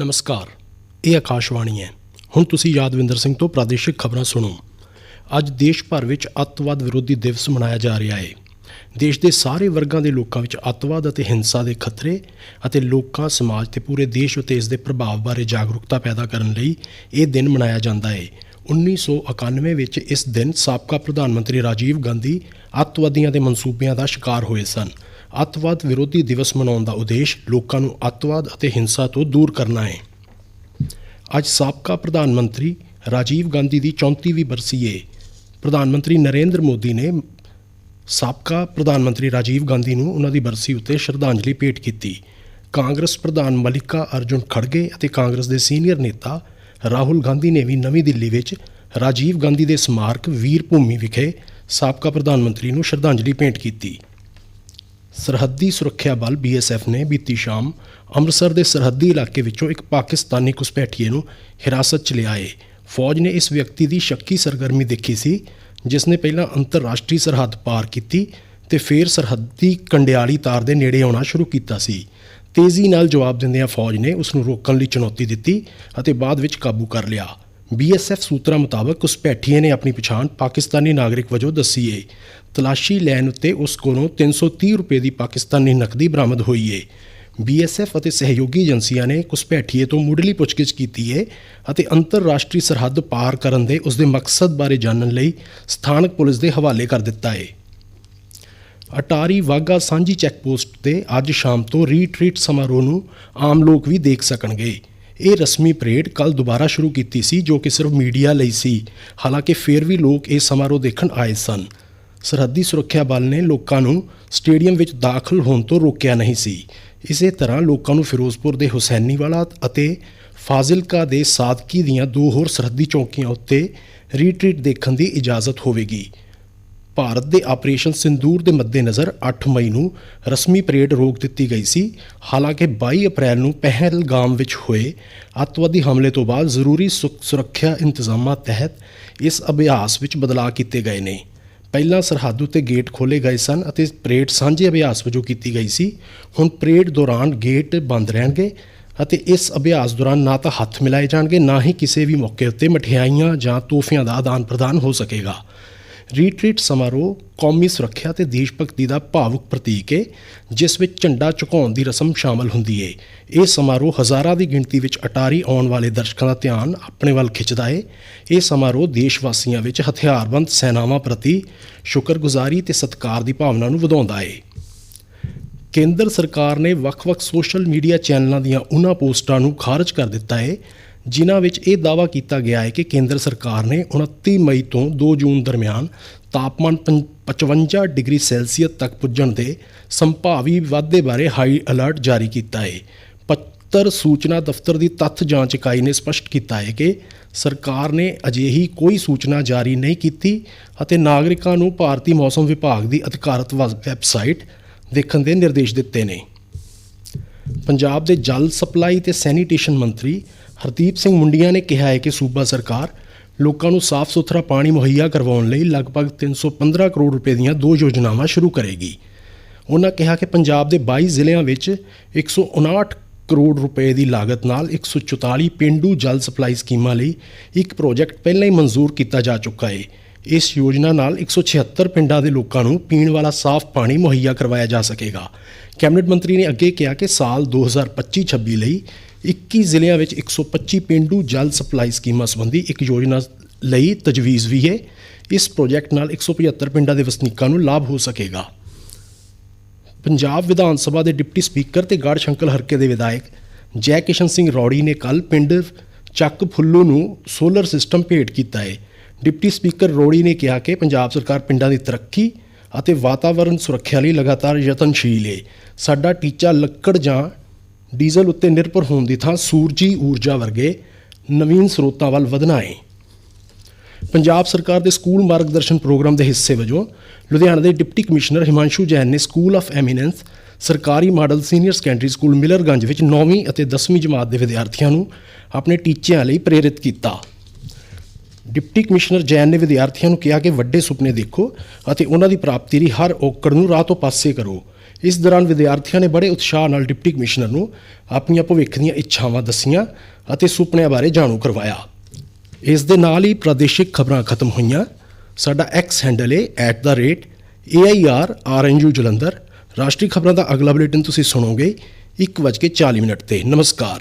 ਨਮਸਕਾਰ, ਇਹ ਆਕਾਸ਼ਵਾਣੀ ਹੈ। ਹੁਣ ਤੁਸੀਂ ਯਾਦਵਿੰਦਰ ਸਿੰਘ ਤੋਂ ਪ੍ਰਾਦੇਸ਼ਿਕ ਖਬਰਾਂ ਸੁਣੋ। ਅੱਜ ਦੇਸ਼ ਭਰ ਵਿੱਚ ਅੱਤਵਾਦ ਵਿਰੋਧੀ ਦਿਵਸ ਮਨਾਇਆ ਜਾ ਰਿਹਾ ਹੈ। ਦੇਸ਼ ਦੇ ਸਾਰੇ ਵਰਗਾਂ ਦੇ ਲੋਕਾਂ ਵਿੱਚ ਅੱਤਵਾਦ ਅਤੇ ਹਿੰਸਾ ਦੇ ਖਤਰੇ ਅਤੇ ਲੋਕਾਂ, ਸਮਾਜ ਤੇ ਪੂਰੇ ਦੇਸ਼ ਉਤੇ ਇਸ ਦੇ ਪ੍ਰਭਾਵ ਬਾਰੇ ਜਾਗਰੂਕਤਾ ਪੈਦਾ ਕਰਨ ਲਈ ਇਹ ਦਿਨ ਮਨਾਇਆ ਜਾਂਦਾ ਹੈ। 1991 ਵਿੱਚ ਇਸ ਦਿਨ ਸਾਬਕਾ ਪ੍ਰਧਾਨ ਮੰਤਰੀ ਰਾਜੀਵ ਗਾਂਧੀ ਅੱਤਵਾਦੀਆਂ ਦੇ ਮਨਸੂਬਿਆਂ ਦਾ ਸ਼ਿਕਾਰ ਹੋਏ ਸਨ। ਅੱਤਵਾਦ ਵਿਰੋਧੀ ਦਿਵਸ ਮਨਾਉਣ ਦਾ ਉਦੇਸ਼ ਲੋਕਾਂ ਨੂੰ ਅੱਤਵਾਦ ਅਤੇ ਹਿੰਸਾ ਤੋਂ ਦੂਰ ਕਰਨਾ ਹੈ। ਅੱਜ ਸਾਬਕਾ ਪ੍ਰਧਾਨ ਮੰਤਰੀ ਰਾਜੀਵ ਗਾਂਧੀ ਦੀ 34ਵੀਂ ਬਰਸੀ ਹੈ ਪ੍ਰਧਾਨ ਮੰਤਰੀ ਨਰਿੰਦਰ ਮੋਦੀ ਨੇ ਸਾਬਕਾ ਪ੍ਰਧਾਨ ਮੰਤਰੀ ਰਾਜੀਵ ਗਾਂਧੀ ਨੂੰ ਉਹਨਾਂ ਦੀ ਬਰਸੀ ਉੱਤੇ ਸ਼ਰਧਾਂਜਲੀ ਭੇਟ ਕੀਤੀ। ਕਾਂਗਰਸ ਪ੍ਰਧਾਨ ਮਲਿਕਾ ਅਰਜੁਨ ਖੜਗੇ ਅਤੇ ਕਾਂਗਰਸ ਦੇ ਸੀਨੀਅਰ ਨੇਤਾ ਰਾਹੁਲ ਗਾਂਧੀ ਨੇ ਵੀ ਨਵੀਂ ਦਿੱਲੀ ਵਿੱਚ ਰਾਜੀਵ ਗਾਂਧੀ ਦੇ ਸਮਾਰਕ ਵੀਰ ਭੂਮੀ ਵਿਖੇ ਸਾਬਕਾ ਪ੍ਰਧਾਨ ਮੰਤਰੀ ਨੂੰ ਸ਼ਰਧਾਂਜਲੀ ਭੇਟ ਕੀਤੀ। ਸਰਹੱਦੀ ਸੁਰੱਖਿਆ ਬਲ ਬੀਐਸਐਫ ਨੇ ਬੀਤੀ ਸ਼ਾਮ ਅੰਮ੍ਰਿਤਸਰ ਦੇ ਸਰਹੱਦੀ ਇਲਾਕੇ ਵਿੱਚੋਂ ਇੱਕ ਪਾਕਿਸਤਾਨੀ ਘੁਸਪੈਠੀਏ ਨੂੰ ਹਿਰਾਸਤ 'ਚ ਲਿਆ ਏ ਫੌਜ ਨੇ ਇਸ ਵਿਅਕਤੀ ਦੀ ਸ਼ੱਕੀ ਸਰਗਰਮੀ ਦੇਖੀ ਸੀ, ਜਿਸ ਨੇ ਪਹਿਲਾਂ ਅੰਤਰਰਾਸ਼ਟਰੀ ਸਰਹੱਦ ਪਾਰ ਕੀਤੀ ਤੇ ਫਿਰ ਸਰਹੱਦੀ ਕੰਡਿਆਲੀ ਤਾਰ ਦੇ ਨੇੜੇ ਆਉਣਾ ਸ਼ੁਰੂ ਕੀਤਾ ਸੀ। ਤੇਜ਼ੀ ਨਾਲ ਜਵਾਬ ਦਿੰਦਿਆਂ ਫੌਜ ਨੇ ਉਸ ਨੂੰ ਰੋਕਣ ਲਈ ਚੁਣੌਤੀ ਦਿੱਤੀ ਅਤੇ ਬਾਅਦ ਵਿੱਚ ਕਾਬੂ ਕਰ ਲਿਆ। ਬੀਐਸਐਫ ਸੂਤਰਾਂ ਮੁਤਾਬਕ ਘੁਸਪੈਠੀਏ ਨੇ ਆਪਣੀ ਪਛਾਣ ਪਾਕਿਸਤਾਨੀ ਨਾਗਰਿਕ ਵਜੋਂ ਦੱਸੀ ਏ। ਤਲਾਸ਼ੀ ਲੈਣ ਉੱਤੇ ਉਸ ਕੋਲੋਂ 330 ਰੁਪਏ ਦੀ ਪਾਕਿਸਤਾਨੀ ਨਕਦੀ ਬਰਾਮਦ ਹੋਈ ਏ। ਬੀਐਸਐਫ ਅਤੇ ਸਹਿਯੋਗੀ ਏਜੰਸੀਆਂ ਨੇ ਘੁਸਪੈਠੀਏ ਤੋਂ ਮੁੱਢਲੀ ਪੁੱਛਗਿੱਛ ਕੀਤੀ ਏ ਅਤੇ ਅੰਤਰਰਾਸ਼ਟਰੀ ਸਰਹੱਦ ਪਾਰ ਕਰਨ ਦੇ ਉਸ ਦੇ ਮਕਸਦ ਬਾਰੇ ਜਾਣਨ ਲਈ ਸਥਾਨਕ ਪੁਲਿਸ ਦੇ ਹਵਾਲੇ ਕਰ ਦਿੱਤਾ ਏ। ਅਟਾਰੀ ਵਾਗਾ ਸਾਂਝੀ ਚੈੱਕ ਪੋਸਟ ਤੇ ਅੱਜ ਸ਼ਾਮ ਤੋਂ ਰੀਟਰੀਟ ਸਮਾਰੋਹ ਨੂੰ ਆਮ ਲੋਕ ਵੀ ਦੇਖ ਸਕਣਗੇ। ਇਹ ਰਸਮੀ ਪਰੇਡ ਕੱਲ ਦੁਬਾਰਾ ਸ਼ੁਰੂ ਕੀਤੀ ਸੀ, ਜੋ ਕਿ ਸਿਰਫ ਮੀਡੀਆ ਲਈ ਸੀ। ਹਾਲਾਂਕਿ ਫਿਰ ਵੀ ਲੋਕ ਇਹ ਸਮਾਰੋਹ ਦੇਖਣ ਆਏ ਸਨ। ਸਰਹੱਦੀ ਸੁਰੱਖਿਆ ਬਲ ਨੇ ਲੋਕਾਂ ਨੂੰ ਸਟੇਡੀਅਮ ਵਿੱਚ ਦਾਖਲ ਹੋਣ ਤੋਂ ਰੋਕਿਆ ਨਹੀਂ ਸੀ। ਇਸੇ ਤਰ੍ਹਾਂ ਲੋਕਾਂ ਨੂੰ ਫਿਰੋਜ਼ਪੁਰ ਦੇ ਹੁਸੈਨੀਵਾਲਾ ਅਤੇ ਫਾਜ਼ਿਲਕਾ ਦੇ ਸਾਦਕੀ ਦੀਆਂ ਦੋ ਹੋਰ ਸਰਹੱਦੀ ਚੌਕੀਆਂ ਉੱਤੇ ਰੀਟਰੀਟ ਦੇਖਣ ਦੀ ਇਜਾਜ਼ਤ ਹੋਵੇਗੀ। ਭਾਰਤ ਦੇ ਆਪਰੇਸ਼ਨ ਸਿੰਦੂਰ ਦੇ ਮੱਦੇਨਜ਼ਰ 8 ਮਈ ਨੂੰ ਰਸਮੀ ਪਰੇਡ ਰੋਕ ਦਿੱਤੀ ਗਈ ਸੀ। ਹਾਲਾਂਕਿ 22 ਅਪ੍ਰੈਲ ਨੂੰ ਪਹਿਲਗਾਮ ਵਿੱਚ ਹੋਏ ਅੱਤਵਾਦੀ ਹਮਲੇ ਤੋਂ ਬਾਅਦ ਜ਼ਰੂਰੀ ਸੁ- ਸੁਰੱਖਿਆ ਇੰਤਜ਼ਾਮਾਂ ਤਹਿਤ ਇਸ ਅਭਿਆਸ ਵਿੱਚ ਬਦਲਾਅ ਕੀਤੇ ਗਏ ਨੇ। ਪਹਿਲਾਂ ਸਰਹੱਦ ਉੱਤੇ ਗੇਟ ਖੋਲੇ ਗਏ ਸਨ ਅਤੇ ਪਰੇਡ ਸਾਂਝੇ ਅਭਿਆਸ ਵਜੋਂ ਕੀਤੀ ਗਈ ਸੀ। ਹੁਣ ਪਰੇਡ ਦੌਰਾਨ ਗੇਟ ਬੰਦ ਰਹਿਣਗੇ ਅਤੇ ਇਸ ਅਭਿਆਸ ਦੌਰਾਨ ਨਾ ਤਾਂ ਹੱਥ ਮਿਲਾਏ ਜਾਣਗੇ, ਨਾ ਹੀ ਕਿਸੇ ਵੀ ਮੌਕੇ ਉੱਤੇ ਮਠਿਆਈਆਂ ਜਾਂ ਤੋਹਫਿਆਂ ਦਾ ਆਦਾਨ ਪ੍ਰਦਾਨ ਹੋ ਸਕੇਗਾ। ਰੀਟਰੀਟ ਸਮਾਰੋਹ ਕੌਮੀ ਸੁਰੱਖਿਆ ਤੇ ਦੇਸ਼ ਭਗਤੀ ਦਾ ਭਾਵੁਕ ਪ੍ਰਤੀਕ ਹੈ ਜਿਸ ਵਿੱਚ ਝੰਡਾ ਝੁਕਾਉਣ ਦੀ ਰਸਮ ਸ਼ਾਮਲ ਹੁੰਦੀ ਹੈ ਇਹ ਸਮਾਰੋਹ ਹਜ਼ਾਰਾਂ ਦੀ ਗਿਣਤੀ ਵਿੱਚ ਅਟਾਰੀ ਆਉਣ ਵਾਲੇ ਦਰਸ਼ਕਾਂ ਦਾ ਧਿਆਨ ਆਪਣੇ ਵੱਲ ਖਿੱਚਦਾ ਹੈ ਇਹ ਸਮਾਰੋਹ ਦੇਸ਼ ਵਾਸੀਆਂ ਵਿੱਚ ਹਥਿਆਰਬੰਦ ਸੈਨਾਵਾਂ ਪ੍ਰਤੀ ਸ਼ੁਕਰਗੁਜ਼ਾਰੀ ਤੇ ਸਤਿਕਾਰ ਦੀ ਭਾਵਨਾ ਨੂੰ ਵਧਾਉਂਦਾ ਹੈ ਕੇਂਦਰ ਸਰਕਾਰ ਨੇ ਵੱਖ-ਵੱਖ ਸੋਸ਼ਲ ਮੀਡੀਆ ਚੈਨਲਾਂ ਦੀਆਂ ਉਹਨਾਂ ਪੋਸਟਾਂ ਨੂੰ ਖਾਰਜ ਕਰ ਦਿੱਤਾ ਹੈ ਜਿਨ੍ਹਾਂ ਵਿੱਚ ਇਹ ਦਾਅਵਾ ਕੀਤਾ ਗਿਆ ਹੈ ਕਿ ਕੇਂਦਰ ਸਰਕਾਰ ਨੇ 29 ਮਈ ਤੋਂ 2 ਜੂਨ ਦਰਮਿਆਨ ਤਾਪਮਾਨ ਪੰ- 55 ਡਿਗਰੀ ਸੈਲਸੀਅਸ ਤੱਕ ਪੁੱਜਣ ਦੇ ਸੰਭਾਵੀ ਵਾਧੇ ਬਾਰੇ ਹਾਈ ਅਲਰਟ ਜਾਰੀ ਕੀਤਾ ਹੈ। ਪੱਤਰ ਸੂਚਨਾ ਦਫ਼ਤਰ ਦੀ ਤੱਥ ਜਾਂਚ ਇਕਾਈ ਨੇ ਸਪਸ਼ਟ ਕੀਤਾ ਹੈ ਕਿ ਸਰਕਾਰ ਨੇ ਅਜਿਹੀ ਕੋਈ ਸੂਚਨਾ ਜਾਰੀ ਨਹੀਂ ਕੀਤੀ ਅਤੇ ਨਾਗਰਿਕਾਂ ਨੂੰ ਭਾਰਤੀ ਮੌਸਮ ਵਿਭਾਗ ਦੀ ਅਧਿਕਾਰਤ ਵ- ਵੈਬਸਾਈਟ ਦੇਖਣ ਦੇ ਨਿਰਦੇਸ਼ ਦਿੱਤੇ ਨੇ। ਪੰਜਾਬ ਦੇ ਜਲ ਸਪਲਾਈ ਤੇ ਸੈਨੀਟੇਸ਼ਨ ਮੰਤਰੀ ਹਰਦੀਪ ਸਿੰਘ ਮੁੰਡੀਆਂ ਨੇ ਕਿਹਾ ਹੈ ਕਿ ਸੂਬਾ ਸਰਕਾਰ ਲੋਕਾਂ ਨੂੰ ਸਾਫ਼ ਸੁਥਰਾ ਪਾਣੀ ਮੁਹੱਈਆ ਕਰਵਾਉਣ ਲਈ ਲਗਭਗ 315 ਕਰੋੜ ਰੁਪਏ ਦੀਆਂ ਦੋ ਯੋਜਨਾਵਾਂ ਸ਼ੁਰੂ ਕਰੇਗੀ। ਉਹਨਾਂ ਕਿਹਾ ਕਿ ਪੰਜਾਬ ਦੇ 22 ਜ਼ਿਲ੍ਹਿਆਂ ਵਿੱਚ 159 ਕਰੋੜ ਰੁਪਏ ਦੀ ਲਾਗਤ ਨਾਲ 144 ਪਿੰਡੂ ਜਲ ਸਪਲਾਈ ਸਕੀਮਾਂ ਲਈ ਇੱਕ ਪ੍ਰੋਜੈਕਟ ਪਹਿਲਾਂ ਹੀ ਮਨਜ਼ੂਰ ਕੀਤਾ ਜਾ ਚੁੱਕਾ ਹੈ। ਇਸ ਯੋਜਨਾ ਨਾਲ 176 ਪਿੰਡਾਂ ਦੇ ਲੋਕਾਂ ਨੂੰ ਪੀਣ ਵਾਲਾ ਸਾਫ਼ ਪਾਣੀ ਮੁਹੱਈਆ ਕਰਵਾਇਆ ਜਾ ਸਕੇਗਾ। ਕੈਬਨਿਟ ਮੰਤਰੀ ਨੇ ਅੱਗੇ ਕਿਹਾ ਕਿ ਸਾਲ 2025-26 ਲਈ 21 ਜ਼ਿਲ੍ਹਿਆਂ ਵਿੱਚ 125 ਪਿੰਡੂ ਜਲ ਸਪਲਾਈ ਸਕੀਮਾਂ ਸੰਬੰਧੀ ਇੱਕ ਯੋਜਨਾ ਲਈ ਤਜਵੀਜ਼ ਵੀ ਹੈ। ਇਸ ਪ੍ਰੋਜੈਕਟ ਨਾਲ 175 ਪਿੰਡਾਂ ਦੇ ਵਸਨੀਕਾਂ ਨੂੰ ਲਾਭ ਹੋ ਸਕੇਗਾ। ਪੰਜਾਬ ਵਿਧਾਨ ਸਭਾ ਦੇ ਡਿਪਟੀ ਸਪੀਕਰ ਤੇ ਗੜ੍ਹ ਸ਼ੰਕਲ ਹਰਕੇ ਦੇ ਵਿਧਾਇਕ ਜੈ ਕਿਸ਼ਨ ਸਿੰਘ ਰੌੜੀ ਨੇ ਕੱਲ ਪਿੰਡ ਚੱਕ ਫੁੱਲੂ ਨੂੰ ਸੋਲਰ ਸਿਸਟਮ ਭੇਟ ਕੀਤਾ ਹੈ। ਡਿਪਟੀ ਸਪੀਕਰ ਰੋੜੀ ਨੇ ਕਿਹਾ ਕਿ ਪੰਜਾਬ ਸਰਕਾਰ ਪਿੰਡਾਂ ਦੀ ਤਰੱਕੀ ਅਤੇ ਵਾਤਾਵਰਣ ਸੁਰੱਖਿਆ ਲਈ ਲਗਾਤਾਰ ਯਤਨਸ਼ੀਲ ਹੈ ਸਾਡਾ ਟੀਚਾ ਲੱਕੜ ਜਾਂ ਡੀਜ਼ਲ ਉੱਤੇ ਨਿਰਭਰ ਹੋਣ ਦੀ ਥਾਂ ਸੂਰਜੀ ਊਰਜਾ ਵਰਗੇ ਨਵੀਨ ਸਰੋਤਾਂ ਵੱਲ ਵਧਣਾ ਹੈ ਪੰਜਾਬ ਸਰਕਾਰ ਦੇ ਸਕੂਲ ਮਾਰਗਦਰਸ਼ਨ ਪ੍ਰੋਗਰਾਮ ਦੇ ਹਿੱਸੇ ਵਜੋਂ ਲੁਧਿਆਣਾ ਦੇ ਡਿਪਟੀ ਕਮਿਸ਼ਨਰ ਹਿਮਾਂਸ਼ੂ ਜੈਨ ਨੇ ਸਕੂਲ ਆਫ ਐਮੀਨੈਂਸ, ਸਰਕਾਰੀ model senior secondary school Millerganj ਵਿੱਚ 9ਵੀਂ ਅਤੇ 10ਵੀਂ ਜਮਾਤ ਦੇ ਵਿਦਿਆਰਥੀਆਂ ਨੂੰ ਆਪਣੇ ਟੀਚਿਆਂ ਲਈ ਪ੍ਰੇਰਿਤ ਕੀਤਾ। ਡਿਪਟੀ ਕਮਿਸ਼ਨਰ ਜੈਨ ਨੇ ਵਿਦਿਆਰਥੀਆਂ ਨੂੰ ਕਿਹਾ ਕਿ ਵੱਡੇ ਸੁਪਨੇ ਦੇਖੋ ਅਤੇ ਉਹਨਾਂ ਦੀ ਪ੍ਰਾਪਤੀ ਲਈ ਹਰ ਔਕੜ ਨੂੰ ਰਾਹ ਤੋਂ ਪਾਸੇ ਕਰੋ। ਇਸ ਦੌਰਾਨ ਵਿਦਿਆਰਥੀਆਂ ਨੇ ਬੜੇ ਉਤਸ਼ਾਹ ਨਾਲ ਡਿਪਟੀ ਕਮਿਸ਼ਨਰ ਨੂੰ ਆਪਣੀਆਂ ਭਵਿੱਖ ਦੀਆਂ ਇੱਛਾਵਾਂ ਦੱਸੀਆਂ ਅਤੇ ਸੁਪਨਿਆਂ ਬਾਰੇ ਜਾਣੂ ਕਰਵਾਇਆ। ਇਸ ਦੇ ਨਾਲ ਹੀ ਪ੍ਰਾਦੇਸ਼ਿਕ ਖਬਰਾਂ ਖਤਮ ਹੋਈਆਂ। ਸਾਡਾ ਐਕਸ ਹੈਂਡਲ ਹੈ @AIRRNU ਜਲੰਧਰ। ਰਾਸ਼ਟਰੀ ਖਬਰਾਂ ਦਾ ਅਗਲਾ ਬੁਲੇਟਿਨ ਤੁਸੀਂ ਸੁਣੋਗੇ 1:40 ਮਿੰਟ ਤੇ। ਨਮਸਕਾਰ।